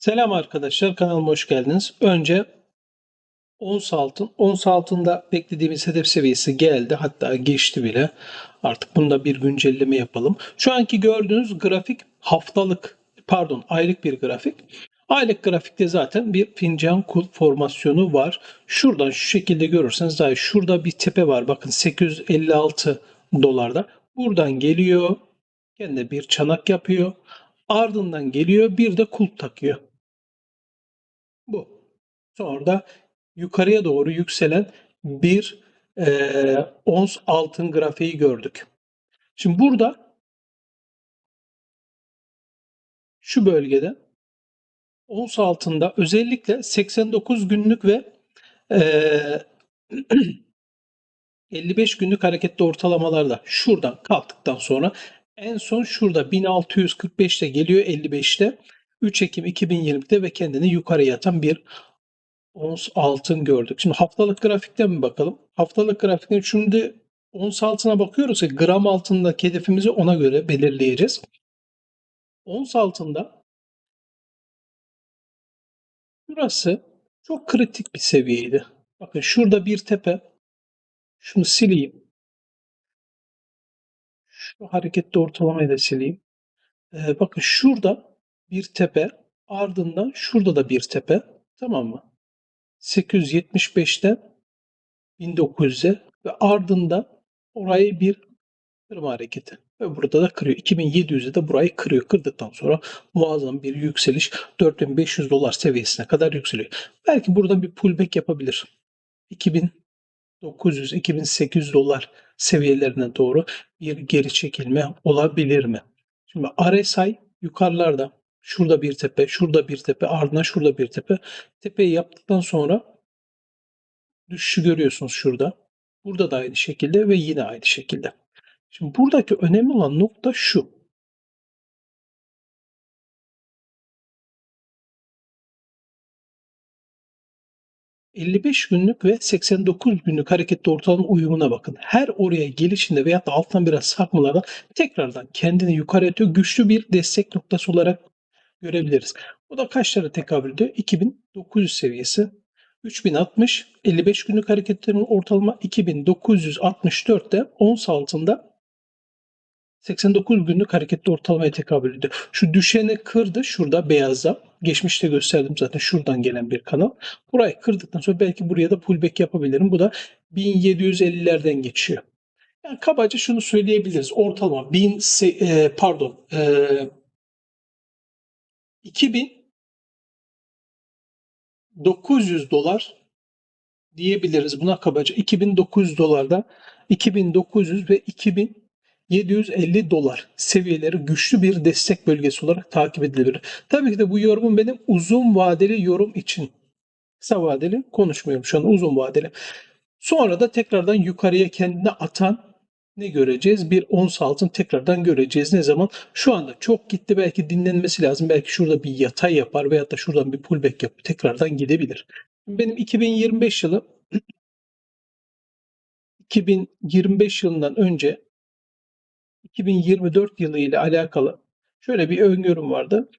Selam arkadaşlar, kanalıma hoş geldiniz. Önce ons altın. Ons altında beklediğimiz hedef seviyesi geldi. Hatta geçti bile. Artık bunda bir güncelleme yapalım. Şu anki gördüğünüz grafik haftalık, pardon aylık bir grafik. Aylık grafikte zaten bir fincan kulp formasyonu var. Şuradan şu şekilde görürseniz daha şurada bir tepe var. Bakın 856 dolarda. Buradan geliyor. Kendine bir çanak yapıyor. Ardından geliyor bir de kulp takıyor. Bu. Sonra da yukarıya doğru yükselen bir e, ons altın grafiği gördük. Şimdi burada şu bölgede ons altında özellikle 89 günlük ve e, 55 günlük hareketli ortalamalarda şuradan kalktıktan sonra en son şurada 1645'te geliyor 55'te 3 Ekim 2020'de ve kendini yukarı atan bir ons altın gördük. Şimdi haftalık grafikten mi bakalım? Haftalık grafikten şimdi ons altına bakıyoruz. Gram altındaki hedefimizi ona göre belirleyeceğiz. Ons altında burası çok kritik bir seviyeydi. Bakın şurada bir tepe. Şunu sileyim. Şu hareketli ortalamayı da sileyim. Ee, bakın şurada bir tepe. Ardından şurada da bir tepe. Tamam mı? 875'ten 1900'e ve ardından orayı bir kırma hareketi. Ve burada da kırıyor. 2700'e de burayı kırıyor. Kırdıktan sonra muazzam bir yükseliş 4500 dolar seviyesine kadar yükseliyor. Belki burada bir pullback yapabilir. 2900-2800 dolar seviyelerine doğru bir geri çekilme olabilir mi? Şimdi RSI yukarılarda şurada bir tepe, şurada bir tepe, ardından şurada bir tepe. Tepeyi yaptıktan sonra düşüşü görüyorsunuz şurada. Burada da aynı şekilde ve yine aynı şekilde. Şimdi buradaki önemli olan nokta şu. ...55 günlük ve 89 günlük hareketli ortalama uyumuna bakın. Her oraya gelişinde veya da alttan biraz sarkmalarda tekrardan kendini yukarı atıyor. Güçlü bir destek noktası olarak görebiliriz. Bu da kaçlara tekabül ediyor? 2900 seviyesi 3060 55 günlük hareketlerin ortalama 2964'te ons altında 89 günlük hareketli ortalamaya tekabül ediyor. Şu düşeni kırdı şurada beyazda. Geçmişte gösterdim zaten şuradan gelen bir kanal. Burayı kırdıktan sonra belki buraya da pullback yapabilirim. Bu da 1750'lerden geçiyor. Yani kabaca şunu söyleyebiliriz. Ortalama 1000 e, pardon e, 2900 dolar diyebiliriz buna kabaca. 2900 dolarda 2900 ve 2750 dolar seviyeleri güçlü bir destek bölgesi olarak takip edilebilir. Tabii ki de bu yorumun benim uzun vadeli yorum için. Kısa vadeli konuşmuyorum şu an uzun vadeli. Sonra da tekrardan yukarıya kendine atan ne göreceğiz? Bir ons altın tekrardan göreceğiz. Ne zaman? Şu anda çok gitti. Belki dinlenmesi lazım. Belki şurada bir yatay yapar veyahut da şuradan bir pullback yapıp tekrardan gidebilir. Benim 2025 yılı 2025 yılından önce 2024 yılı ile alakalı şöyle bir öngörüm vardı.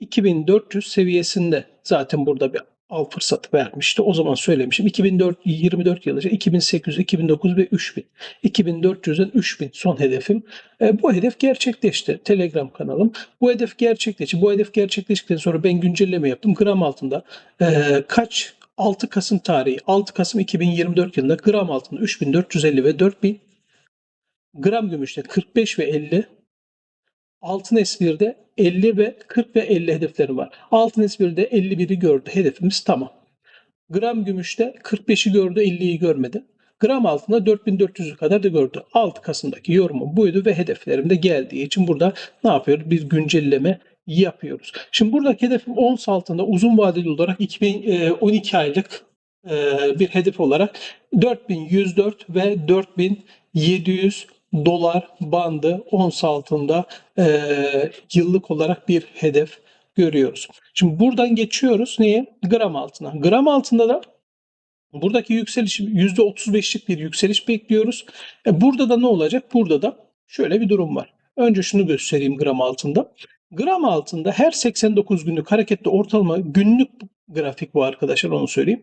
2400 seviyesinde zaten burada bir al fırsatı vermişti. O zaman söylemişim. 2024 yılı 2800, 2009 ve 3000. 2400'den 3000 son hedefim. E, bu hedef gerçekleşti. Telegram kanalım. Bu hedef gerçekleşti. Bu hedef gerçekleştikten sonra ben güncelleme yaptım. Gram altında e, kaç 6 Kasım tarihi 6 Kasım 2024 yılında gram altında 3450 ve 4000 gram gümüşte 45 ve 50 Altın S1'de 50 ve 40 ve 50 hedefleri var. Altın S1'de 51'i gördü. Hedefimiz tamam. Gram gümüşte 45'i gördü, 50'yi görmedi. Gram altında 4400'ü kadar da gördü. 6 Kasım'daki yorumum buydu ve hedeflerim de geldiği için burada ne yapıyoruz? Bir güncelleme yapıyoruz. Şimdi buradaki hedefim ons altında uzun vadeli olarak 2012 aylık e, bir hedef olarak 4104 ve 4700 dolar bandı ons altında e, yıllık olarak bir hedef görüyoruz. Şimdi buradan geçiyoruz neye? Gram altına. Gram altında da buradaki yükseliş %35'lik bir yükseliş bekliyoruz. E burada da ne olacak? Burada da şöyle bir durum var. Önce şunu göstereyim gram altında. Gram altında her 89 günlük hareketli ortalama günlük grafik bu arkadaşlar onu söyleyeyim.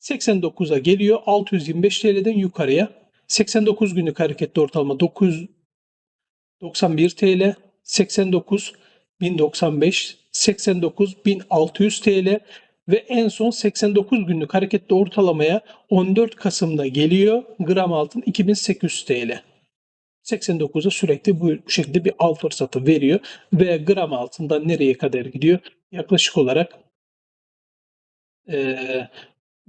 89'a geliyor 625 TL'den yukarıya. 89 günlük hareketli ortalama 991 TL, 89 1095, 89 1600 TL ve en son 89 günlük hareketli ortalamaya 14 Kasım'da geliyor. Gram altın 2800 TL. 89'a sürekli bu şekilde bir al fırsatı veriyor ve gram altından nereye kadar gidiyor? Yaklaşık olarak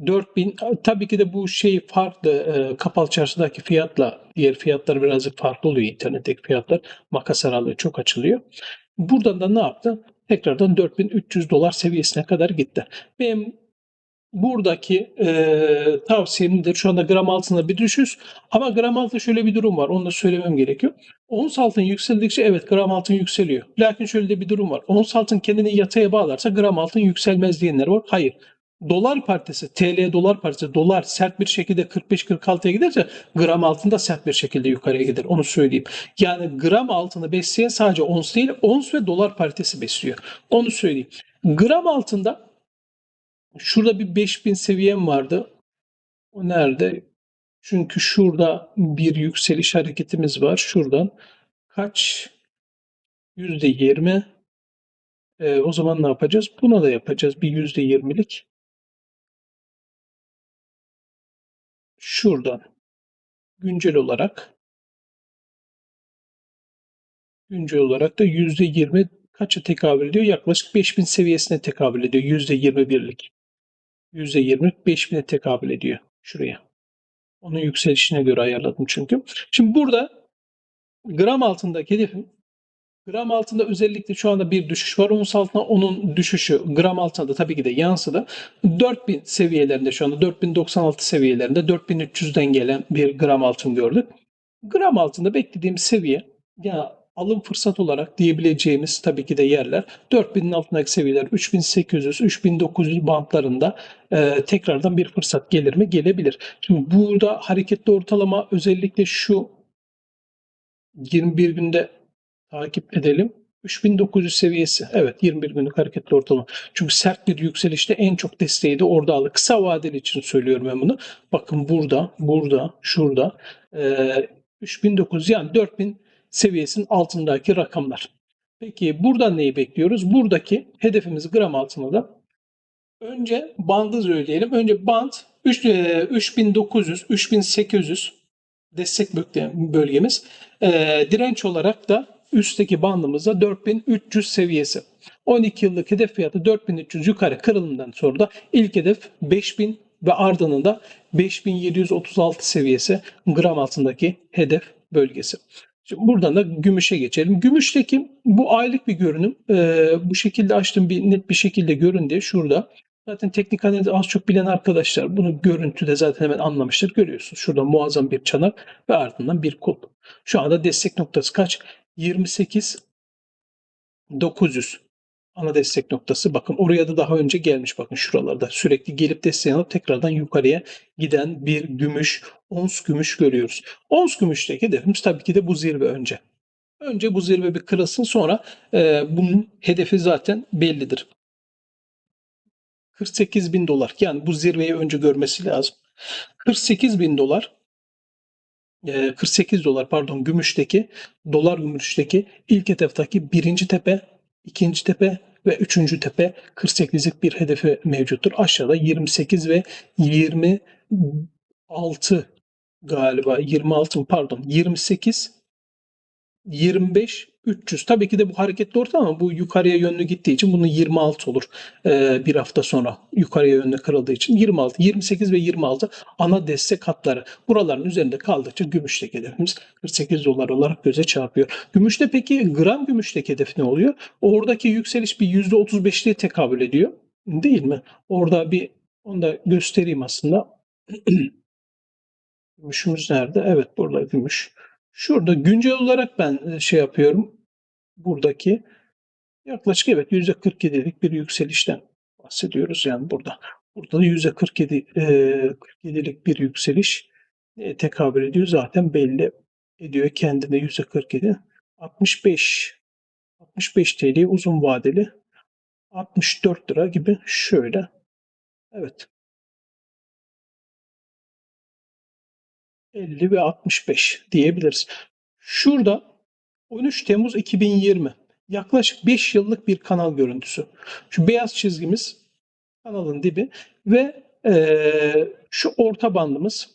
4000 tabii ki de bu şey farklı e, kapalı çarşıdaki fiyatla diğer fiyatlar birazcık farklı oluyor internetteki fiyatlar makas aralığı çok açılıyor. Buradan da ne yaptı? Tekrardan 4300 dolar seviyesine kadar gitti. Benim buradaki e, tavsiyemdir. Şu anda gram altında bir düşüş. Ama gram altında şöyle bir durum var. Onu da söylemem gerekiyor. Ons altın yükseldikçe evet gram altın yükseliyor. Lakin şöyle de bir durum var. Ons altın kendini yataya bağlarsa gram altın yükselmez diyenler var. Hayır dolar paritesi, TL dolar paritesi, dolar sert bir şekilde 45-46'ya giderse gram altında sert bir şekilde yukarıya gider. Onu söyleyeyim. Yani gram altını besleyen sadece ons değil, ons ve dolar paritesi besliyor. Onu söyleyeyim. Gram altında şurada bir 5000 seviyem vardı. O nerede? Çünkü şurada bir yükseliş hareketimiz var. Şuradan kaç? %20. E, ee, o zaman ne yapacağız? Buna da yapacağız bir %20'lik Şuradan güncel olarak güncel olarak da yüzde yirmi kaça tekabül ediyor? Yaklaşık 5000 seviyesine tekabül ediyor. Yüzde yirmi birlik. %20 5000'e tekabül ediyor şuraya. Onun yükselişine göre ayarladım çünkü. Şimdi burada gram altındaki hedefim gram altında özellikle şu anda bir düşüş var. Ons altında onun düşüşü gram altında tabii ki de yansıdı. 4000 seviyelerinde şu anda 4096 seviyelerinde 4300'den gelen bir gram altın gördük. Gram altında beklediğim seviye ya alım fırsat olarak diyebileceğimiz tabii ki de yerler 4000'in altındaki seviyeler 3800 3900 bantlarında e, tekrardan bir fırsat gelir mi? Gelebilir. Şimdi burada hareketli ortalama özellikle şu 21 günde takip edelim. 3900 seviyesi. Evet 21 günlük hareketli ortalama. Çünkü sert bir yükselişte en çok desteği de orada aldı. Kısa vadeli için söylüyorum ben bunu. Bakın burada, burada, şurada. E, 3900 yani 4000 seviyesinin altındaki rakamlar. Peki buradan neyi bekliyoruz? Buradaki hedefimiz gram altında da önce bandı söyleyelim. Önce band 3900, 3800 e, destek bölgemiz. E, direnç olarak da üstteki bandımızda 4300 seviyesi. 12 yıllık hedef fiyatı 4300 yukarı kırılımdan sonra da ilk hedef 5000 ve ardından da 5736 seviyesi gram altındaki hedef bölgesi. Şimdi buradan da gümüşe geçelim. Gümüşteki bu aylık bir görünüm. Ee, bu şekilde açtım bir net bir şekilde görün diye şurada. Zaten teknik analizi az çok bilen arkadaşlar bunu görüntüde zaten hemen anlamıştır. Görüyorsunuz şurada muazzam bir çanak ve ardından bir kulp. Şu anda destek noktası kaç? 28 900 ana destek noktası. Bakın oraya da daha önce gelmiş bakın şuralarda. Sürekli gelip destek alıp tekrardan yukarıya giden bir gümüş, ons gümüş görüyoruz. Ons gümüşteki hedefimiz tabii ki de bu zirve önce. Önce bu zirve bir kırılsın sonra e, bunun hedefi zaten bellidir. 48 bin dolar yani bu zirveyi önce görmesi lazım. 48 bin dolar 48 dolar pardon gümüşteki dolar gümüşteki ilk eteftaki birinci tepe ikinci tepe ve üçüncü tepe 48'lik bir hedefi mevcuttur. Aşağıda 28 ve 26 galiba 26 pardon 28 25 300. Tabii ki de bu hareketli orta ama bu yukarıya yönlü gittiği için bunun 26 olur ee, bir hafta sonra yukarıya yönlü kırıldığı için 26, 28 ve 26 ana destek hatları. Buraların üzerinde kaldıkça gümüşteki hedefimiz 48 dolar olarak göze çarpıyor. Gümüşte peki gram gümüşteki hedef ne oluyor? Oradaki yükseliş bir %35'liğe tekabül ediyor. Değil mi? Orada bir onu da göstereyim aslında. Gümüşümüz nerede? Evet burada gümüş. Şurada güncel olarak ben e, şey yapıyorum. Buradaki yaklaşık evet %47'lik bir yükselişten bahsediyoruz yani burada. Burada da %47 47'lik bir yükseliş e, tekabül ediyor. Zaten belli ediyor kendine %47. 65 65 TL uzun vadeli 64 lira gibi şöyle. Evet. 50 ve 65 diyebiliriz. Şurada 13 Temmuz 2020 yaklaşık 5 yıllık bir kanal görüntüsü. Şu beyaz çizgimiz kanalın dibi ve ee, şu orta bandımız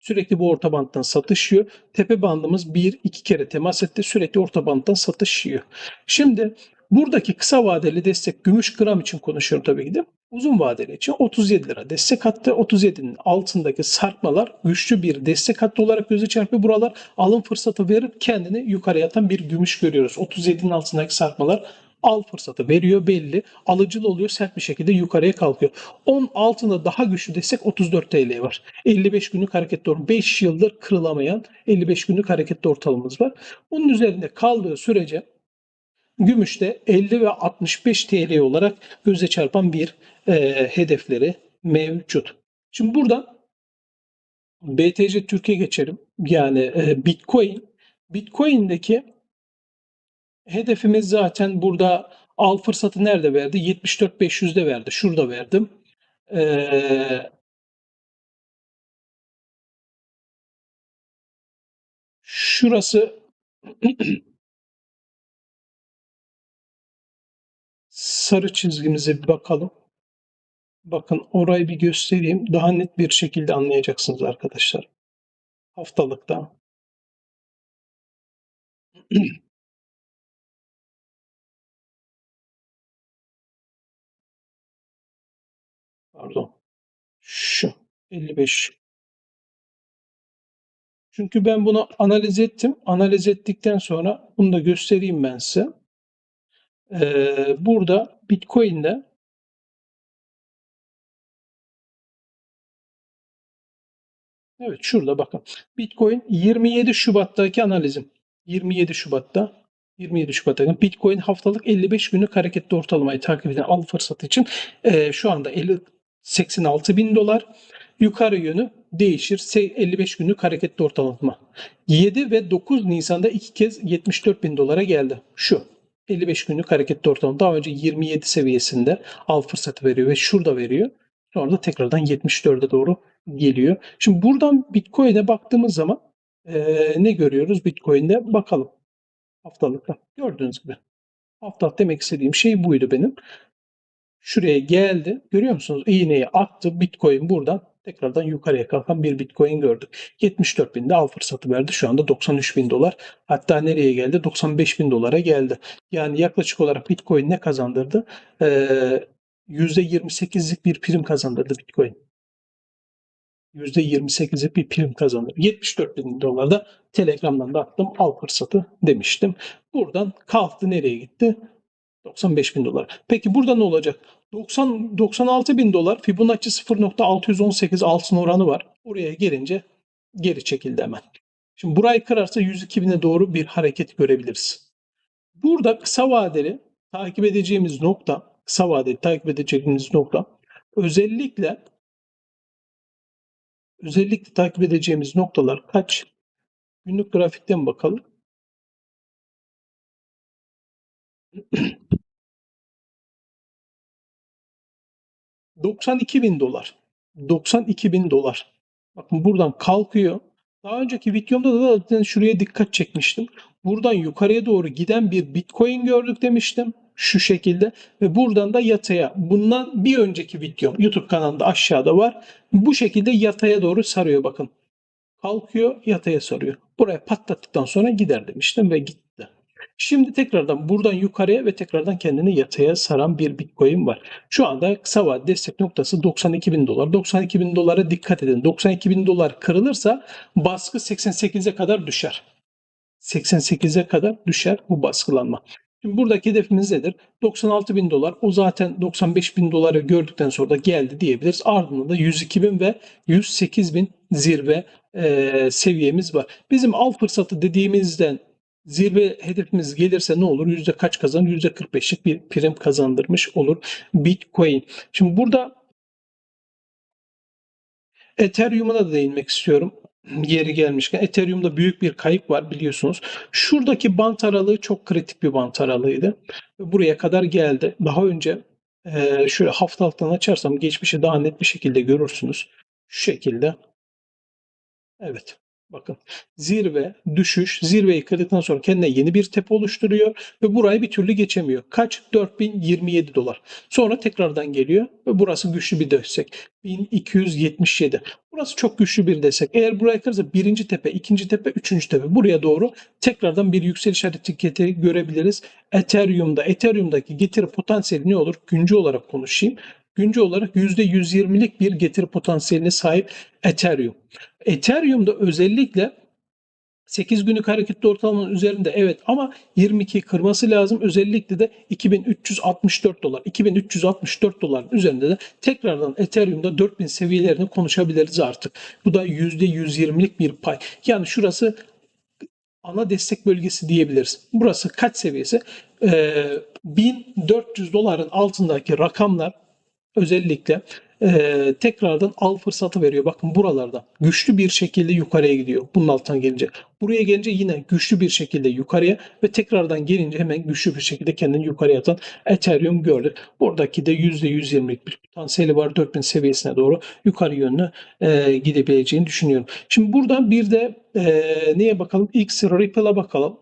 sürekli bu orta banttan satış yiyor. Tepe bandımız bir iki kere temas etti. Sürekli orta banttan satış yiyor. Şimdi buradaki kısa vadeli destek gümüş gram için konuşuyorum tabii ki de. Uzun vadeli için 37 lira destek hattı. 37'nin altındaki sarkmalar güçlü bir destek hattı olarak göze çarpıyor. Buralar alım fırsatı verip kendini yukarıya atan bir gümüş görüyoruz. 37'nin altındaki sarkmalar al fırsatı veriyor belli. Alıcılı oluyor sert bir şekilde yukarıya kalkıyor. 10 altında daha güçlü destek 34 TL var. 55 günlük hareketli ortalama 5 yıldır kırılamayan 55 günlük hareketli ortalamamız var. Bunun üzerinde kaldığı sürece gümüşte 50 ve 65 TL olarak göze çarpan bir e, hedefleri mevcut. Şimdi buradan BTC Türkiye geçelim. Yani e, Bitcoin. Bitcoin'deki hedefimiz zaten burada al fırsatı nerede verdi? 74-500'de verdi. Şurada verdim. Ee, şurası sarı çizgimize bir bakalım. Bakın orayı bir göstereyim. Daha net bir şekilde anlayacaksınız arkadaşlar. Haftalıkta. Pardon. Şu 55. Çünkü ben bunu analiz ettim. Analiz ettikten sonra bunu da göstereyim ben size. Ee, burada Bitcoin'de Evet şurada bakın. Bitcoin 27 Şubat'taki analizim. 27 Şubat'ta 27 Şubat'ta Bitcoin haftalık 55 günlük hareketli ortalamayı takip eden al fırsatı için e, şu anda 50 86 bin dolar. Yukarı yönü değişir. 55 günlük hareketli ortalama. 7 ve 9 Nisan'da iki kez 74 bin dolara geldi. Şu 55 günlük hareketli ortalama. Daha önce 27 seviyesinde al fırsatı veriyor ve şurada veriyor. Sonra da tekrardan 74'e doğru geliyor. Şimdi buradan Bitcoin'e baktığımız zaman e, ne görüyoruz Bitcoin'de? Bakalım haftalıkta. Gördüğünüz gibi. Haftalık demek istediğim şey buydu benim. Şuraya geldi. Görüyor musunuz? İğneyi attı. Bitcoin buradan tekrardan yukarıya kalkan bir Bitcoin gördük. 74 binde al fırsatı verdi. Şu anda 93 bin dolar. Hatta nereye geldi? 95 bin dolara geldi. Yani yaklaşık olarak Bitcoin ne kazandırdı? Ee, %28'lik bir prim kazandırdı Bitcoin. %28'lik bir prim kazanır. 74 bin dolarda Telegram'dan da attım al fırsatı demiştim. Buradan kalktı nereye gitti? 95 bin dolar. Peki burada ne olacak? 90, 96 bin dolar Fibonacci 0.618 altın oranı var. Oraya gelince geri çekildi hemen. Şimdi burayı kırarsa 102 bine doğru bir hareket görebiliriz. Burada kısa vadeli takip edeceğimiz nokta, kısa vadeli takip edeceğimiz nokta özellikle özellikle takip edeceğimiz noktalar kaç? Günlük grafikten bakalım. 92 bin dolar. 92 bin dolar. Bakın buradan kalkıyor. Daha önceki videomda da zaten şuraya dikkat çekmiştim. Buradan yukarıya doğru giden bir Bitcoin gördük demiştim. Şu şekilde ve buradan da yataya. Bundan bir önceki videom YouTube kanalında aşağıda var. Bu şekilde yataya doğru sarıyor bakın. Kalkıyor yataya sarıyor. Buraya patlattıktan sonra gider demiştim ve gitti. Şimdi tekrardan buradan yukarıya ve tekrardan kendini yataya saran bir Bitcoin var. Şu anda kısa vadeli destek noktası 92 bin dolar. 92 bin dolara dikkat edin. 92 bin dolar kırılırsa baskı 88'e kadar düşer. 88'e kadar düşer bu baskılanma. Şimdi buradaki hedefimiz nedir? 96 bin dolar. O zaten 95 bin doları gördükten sonra da geldi diyebiliriz. Ardından da 102 bin ve 108 bin zirve e, seviyemiz var. Bizim al fırsatı dediğimizden zirve hedefimiz gelirse ne olur? Yüzde kaç kazanır? Yüzde 45'lik bir prim kazandırmış olur Bitcoin. Şimdi burada Ethereum'a da değinmek istiyorum. Yeri gelmişken Ethereum'da büyük bir kayıp var biliyorsunuz. Şuradaki bant aralığı çok kritik bir bant aralığıydı. Buraya kadar geldi. Daha önce e, şöyle haftalıktan açarsam geçmişi daha net bir şekilde görürsünüz. Şu şekilde. Evet. Bakın zirve, düşüş, zirveyi kırdıktan sonra kendine yeni bir tepe oluşturuyor ve burayı bir türlü geçemiyor. Kaç? 4027 dolar. Sonra tekrardan geliyor ve burası güçlü bir destek. 1277. Burası çok güçlü bir destek. Eğer buraya kırarsa birinci tepe, ikinci tepe, üçüncü tepe. Buraya doğru tekrardan bir yükseliş hareketi görebiliriz. Ethereum'da, Ethereum'daki getiri potansiyeli ne olur? Güncel olarak konuşayım. Güncel olarak %120'lik bir getiri potansiyeline sahip Ethereum. Ethereum'da özellikle 8 günlük hareketli ortalamanın üzerinde evet ama 22 kırması lazım. Özellikle de 2364 dolar. 2364 doların üzerinde de tekrardan Ethereum'da 4000 seviyelerini konuşabiliriz artık. Bu da %120'lik bir pay. Yani şurası ana destek bölgesi diyebiliriz. Burası kaç seviyesi? Ee, 1400 doların altındaki rakamlar özellikle e, tekrardan al fırsatı veriyor. Bakın buralarda güçlü bir şekilde yukarıya gidiyor. Bunun altından gelince. Buraya gelince yine güçlü bir şekilde yukarıya ve tekrardan gelince hemen güçlü bir şekilde kendini yukarıya atan Ethereum gördük. Buradaki de %120'lik bir potansiyeli var. 4000 seviyesine doğru yukarı yönlü e, gidebileceğini düşünüyorum. Şimdi buradan bir de e, neye bakalım? X Ripple'a bakalım.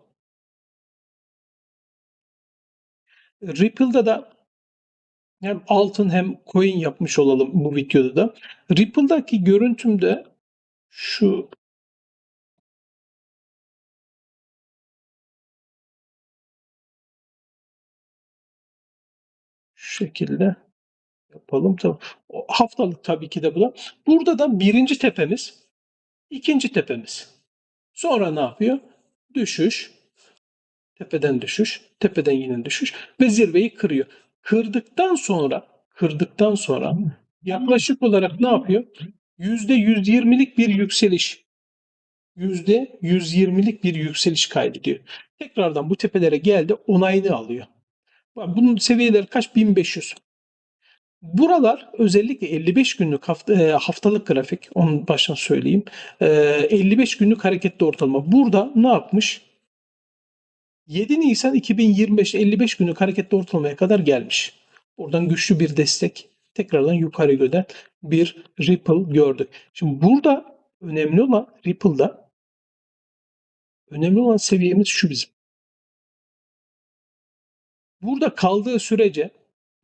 Ripple'da da hem altın hem coin yapmış olalım bu videoda da. Ripple'daki görüntümde şu şekilde yapalım. Tamam. Haftalık tabii ki de bu da. Burada da birinci tepemiz, ikinci tepemiz. Sonra ne yapıyor? Düşüş, tepeden düşüş, tepeden yine düşüş ve zirveyi kırıyor. Kırdıktan sonra, kırdıktan sonra yaklaşık olarak ne yapıyor? %120'lik bir yükseliş. %120'lik bir yükseliş kaydediyor. Tekrardan bu tepelere geldi onayını alıyor. Bunun seviyeleri kaç? 1500. Buralar özellikle 55 günlük hafta, e, haftalık grafik, onu baştan söyleyeyim. 55 günlük hareketli ortalama. Burada ne yapmış? 7 Nisan 2025 55 günlük hareketli ortalamaya kadar gelmiş. Oradan güçlü bir destek. Tekrardan yukarı göden bir Ripple gördük. Şimdi burada önemli olan Ripple'da önemli olan seviyemiz şu bizim. Burada kaldığı sürece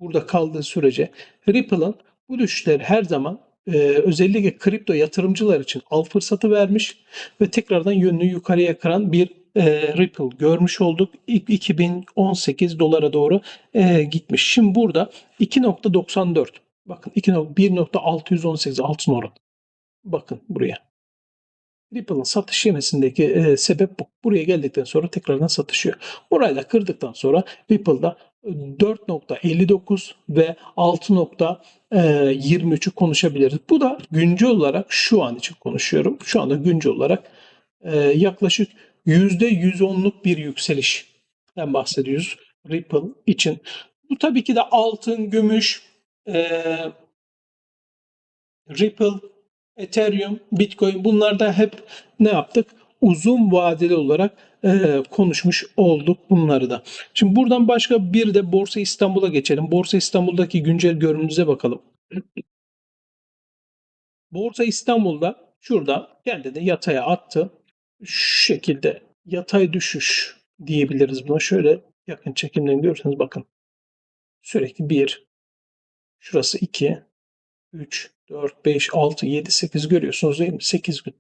burada kaldığı sürece Ripple'ın bu düşüşleri her zaman e, özellikle kripto yatırımcılar için al fırsatı vermiş ve tekrardan yönünü yukarıya kıran bir e, Ripple görmüş olduk. İlk 2018 dolara doğru e, gitmiş. Şimdi burada 2.94 bakın 1.618 altın oran. Bakın buraya. Ripple'ın satış yemesindeki e, sebep bu. Buraya geldikten sonra tekrardan satışıyor. Burayı da kırdıktan sonra Ripple'da 4.59 ve 6.23'ü konuşabiliriz. Bu da güncel olarak şu an için konuşuyorum. Şu anda güncel olarak e, yaklaşık %110'luk bir yükselişten bahsediyoruz Ripple için. Bu tabii ki de altın, gümüş, e, Ripple, Ethereum, Bitcoin bunlarda hep ne yaptık? Uzun vadeli olarak e, konuşmuş olduk bunları da. Şimdi buradan başka bir de Borsa İstanbul'a geçelim. Borsa İstanbul'daki güncel görünümüze bakalım. Borsa İstanbul'da şurada kendini yataya attı şu şekilde yatay düşüş diyebiliriz buna. Şöyle yakın çekimden görürseniz bakın. Sürekli 1, şurası 2, 3, 4, 5, 6, 7, 8 görüyorsunuz değil mi? 8 gün.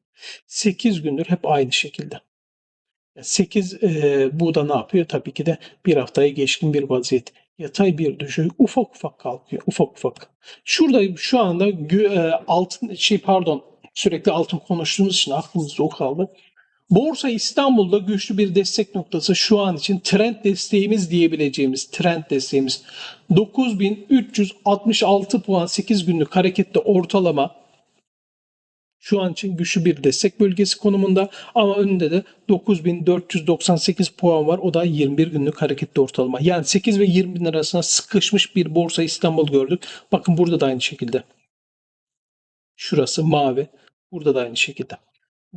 8 gündür hep aynı şekilde. 8 e, bu da ne yapıyor? Tabii ki de bir haftaya geçkin bir vaziyet. Yatay bir düşüş ufak ufak kalkıyor. Ufak ufak. Şurada şu anda e, altın şey pardon sürekli altın konuştuğumuz için aklımızda o kaldı. Borsa İstanbul'da güçlü bir destek noktası şu an için trend desteğimiz diyebileceğimiz trend desteğimiz 9366 puan 8 günlük harekette ortalama şu an için güçlü bir destek bölgesi konumunda ama önünde de 9498 puan var. O da 21 günlük hareketli ortalama. Yani 8 ve 20 bin arasında sıkışmış bir borsa İstanbul gördük. Bakın burada da aynı şekilde. Şurası mavi. Burada da aynı şekilde.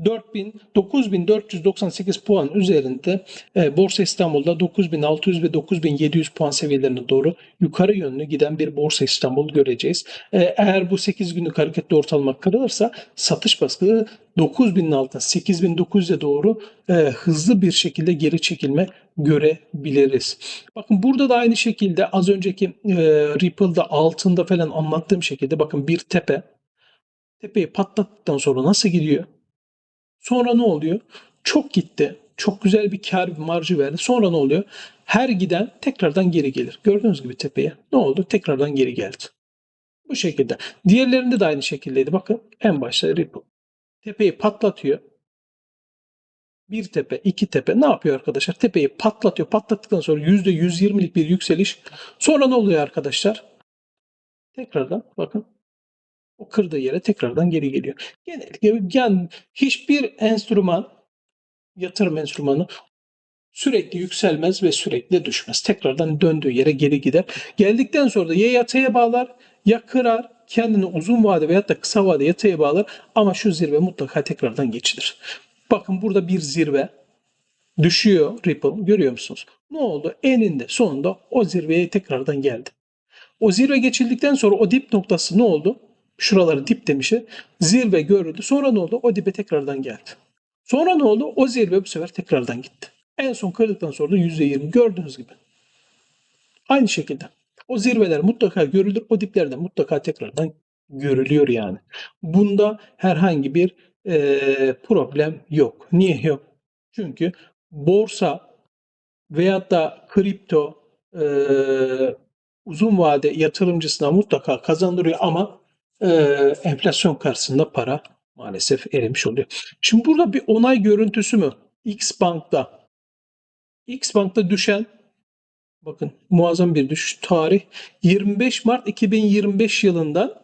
4000 9498 puan üzerinde e, Borsa İstanbul'da 9600 ve 9700 puan seviyelerine doğru yukarı yönlü giden bir Borsa İstanbul göreceğiz. E, eğer bu 8 günlük hareketli ortalama kırılırsa satış baskısı 9000'in altına 8900'e doğru e, hızlı bir şekilde geri çekilme görebiliriz. Bakın burada da aynı şekilde az önceki e, Ripple'da altında falan anlattığım şekilde bakın bir tepe tepeyi patlattıktan sonra nasıl gidiyor? Sonra ne oluyor? Çok gitti. Çok güzel bir kar marjı verdi. Sonra ne oluyor? Her giden tekrardan geri gelir. Gördüğünüz gibi tepeye. Ne oldu? Tekrardan geri geldi. Bu şekilde. Diğerlerinde de aynı şekildeydi. Bakın en başta Ripple. Tepeyi patlatıyor. Bir tepe, iki tepe ne yapıyor arkadaşlar? Tepeyi patlatıyor. Patlattıktan sonra %120'lik bir yükseliş. Sonra ne oluyor arkadaşlar? Tekrardan bakın o kırdığı yere tekrardan geri geliyor. Genellikle yani hiçbir enstrüman yatırım enstrümanı sürekli yükselmez ve sürekli düşmez. Tekrardan döndüğü yere geri gider. Geldikten sonra da ya yataya bağlar ya kırar kendini uzun vade veyahut da kısa vade yataya bağlar ama şu zirve mutlaka tekrardan geçilir. Bakın burada bir zirve düşüyor Ripple görüyor musunuz? Ne oldu? Eninde sonunda o zirveye tekrardan geldi. O zirve geçildikten sonra o dip noktası ne oldu? Şuraları dip demişi. Zirve görüldü. Sonra ne oldu? O dibe tekrardan geldi. Sonra ne oldu? O zirve bu sefer tekrardan gitti. En son kırdıktan sonra da %20 gördüğünüz gibi. Aynı şekilde. O zirveler mutlaka görülür. O dipler de mutlaka tekrardan görülüyor yani. Bunda herhangi bir e, problem yok. Niye yok? Çünkü borsa veyahut da kripto e, uzun vade yatırımcısına mutlaka kazandırıyor ama e, enflasyon karşısında para maalesef erimiş oluyor. Şimdi burada bir onay görüntüsü mü? X Bank'ta. X Bank'ta düşen bakın muazzam bir düşüş tarih 25 Mart 2025 yılından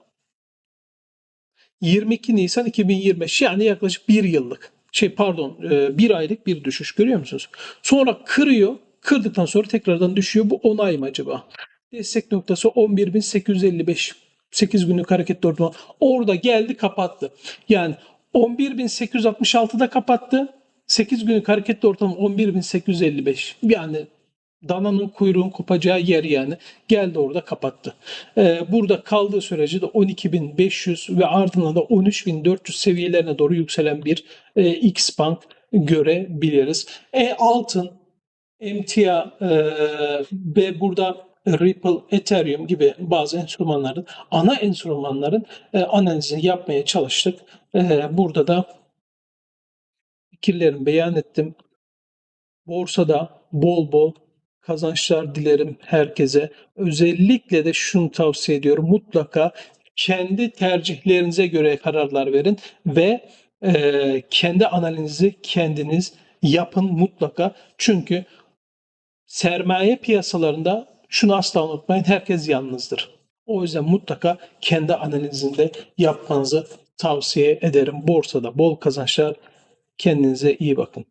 22 Nisan 2025 yani yaklaşık bir yıllık şey pardon e, bir aylık bir düşüş görüyor musunuz? Sonra kırıyor kırdıktan sonra tekrardan düşüyor bu onay mı acaba? Destek noktası 11.855 8 günlük hareketli ortalama. Orada geldi kapattı. Yani 11.866'da kapattı. 8 günlük hareketli ortalama 11.855. Yani dananın kuyruğun kopacağı yer yani. Geldi orada kapattı. Ee, burada kaldığı sürece de 12.500 ve ardından da 13.400 seviyelerine doğru yükselen bir e, X Bank görebiliriz. E, altın, emtia e, ve burada Ripple, Ethereum gibi bazı enstrümanların, ana enstrümanların e, analizini yapmaya çalıştık. E, burada da fikirlerimi beyan ettim. Borsada bol bol kazançlar dilerim herkese. Özellikle de şunu tavsiye ediyorum. Mutlaka kendi tercihlerinize göre kararlar verin ve e, kendi analizi kendiniz yapın mutlaka. Çünkü sermaye piyasalarında şunu asla unutmayın herkes yalnızdır. O yüzden mutlaka kendi analizinde yapmanızı tavsiye ederim. Borsada bol kazançlar. Kendinize iyi bakın.